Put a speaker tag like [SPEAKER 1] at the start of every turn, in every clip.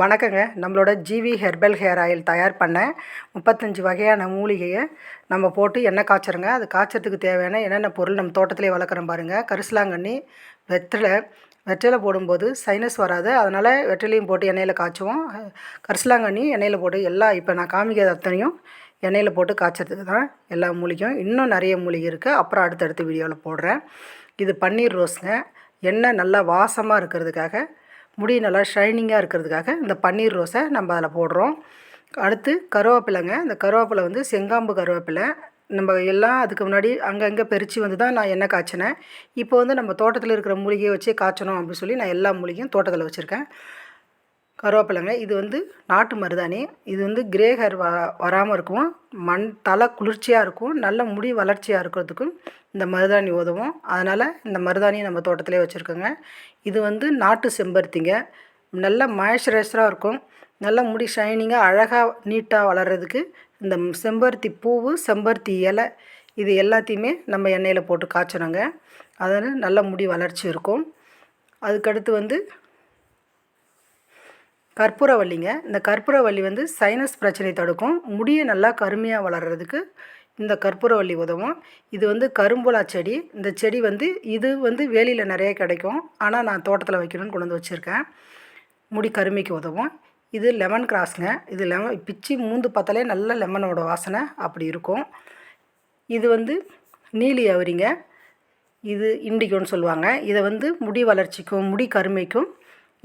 [SPEAKER 1] வணக்கங்க. நம்மளோட GV herbal hair oil தயார் பண்ண முப்பத்தஞ்சு வகையான மூலிகையை நம்ம போட்டு எண்ணெய் காய்ச்சிருங்க அது காய்ச்சறதுக்கு தேவையான என்னென்ன பொருள் நம்ம தோட்டத்திலே வளர்க்குறோம் பாருங்கள் கரிசலாங்கண்ணி வெற்றிலை வெற்றிலை போடும்போது சைனஸ் வராது. அதனால் வெற்றிலையும் போட்டு எண்ணெயில் காய்ச்சுவோம். கரிசலாங்கண்ணி எண்ணெயில் போட்டு எல்லா இப்போ நான் காமிக்கிறது அத்தனையும் எண்ணெயில் போட்டு காய்ச்சறதுக்கு தான் எல்லா மூலிகையும். இன்னும் நிறைய மூலிகை இருக்குது அப்புறம் அடுத்தடுத்த வீடியோவில் போடுறேன். இது பன்னீர் ரோஸுங்க. எண்ணெய் நல்லா வாசமாக இருக்கிறதுக்காக முடி நல்லா ஷைனிங்காக இருக்கிறதுக்காக இந்த பன்னீர் ரோஸை நம்ம அதில் போடுறோம். அடுத்து கருவேப்பிலைங்க. இந்த கருவேப்பிலை வந்து செங்காம்பு கருவேப்பிலை. நம்ம எல்லாம் அதுக்கு முன்னாடி அங்கங்கே பறித்து வந்து தான் நான் எண்ணெய் காய்ச்சினேன். இப்போ வந்து நம்ம தோட்டத்தில் இருக்கிற மூலிகையை வச்சே காய்ச்சணும் அப்படின்னு சொல்லி நான் எல்லா மூலிகையும் தோட்டத்தில் வச்சுருக்கேன். கருவேப்பிலைங்க. இது வந்து நாட்டு மருதாணி. இது வந்து கிரே ஹேர் வ வராமல் இருக்கும். மண் தலை குளிர்ச்சியாக இருக்கும். நல்ல முடி வளர்ச்சியாக இருக்கிறதுக்கும் இந்த மருதாணி உதவும். அதனால் இந்த மருதாணியை நம்ம தோட்டத்திலே வச்சுருக்கோங்க. இது வந்து நாட்டு செம்பருத்திங்க. நல்ல மாய்ஸ்சரைசராக இருக்கும். நல்ல முடி ஷைனிங்காக அழகாக நீட்டாக வளர்கிறதுக்கு இந்த செம்பருத்தி பூவு செம்பருத்தி இலை இது எல்லாத்தையுமே நம்ம எண்ணெயில் போட்டு காய்ச்சணுங்க. அதில் நல்ல முடி வளர்ச்சி இருக்கும். அதுக்கடுத்து வந்து கற்பூரவல்லிங்க. இந்த கற்பூரவல்லி வந்து சைனஸ் பிரச்சனை தடுக்கும். முடியை நல்லா கருமையாக வளர்கிறதுக்கு இந்த கற்பூரவல்லி உதவும். இது வந்து கரும்புலா செடி. இந்த செடி வந்து இது வந்து வேலியில் நிறைய கிடைக்கும். ஆனால் நான் தோட்டத்தில் வைக்கணும்னு கொண்டு வந்து வச்சுருக்கேன். முடி கருமைக்கு உதவும். இது லெமன் கிராஸுங்க. இது லெமன் பிச்சு மூந்து பார்த்தாலே நல்ல லெமனோட வாசனை அப்படி இருக்கும். இது வந்து நீலி அவரிங்க. இது இண்டிகோன்னு சொல்லுவாங்க. இதை வந்து முடி வளர்ச்சிக்கும் முடி கருமைக்கும்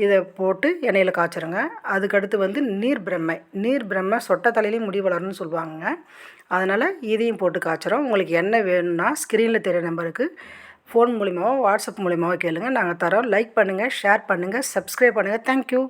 [SPEAKER 1] இதை போட்டு எண்ணெயில் காய்ச்சிருங்க. அதுக்கடுத்து வந்து நீர் பிரம்மை. நீர் பிரம்மை சொட்ட தலையிலையும் முடி வளரும்னு சொல்லுவாங்க அதனால் இதையும் போட்டு காய்ச்சிரும் உங்களுக்கு என்ன வேணும்னா ஸ்க்ரீனில் தெரிய நம்பருக்கு ஃபோன் மூலிமாவோ வாட்ஸ்அப் மூலிமாவோ கேளுங்கள் நாங்கள் தரோம். லைக் பண்ணுங்கள் ஷேர் பண்ணுங்கள் சப்ஸ்கிரைப் பண்ணுங்கள் தேங்க்யூ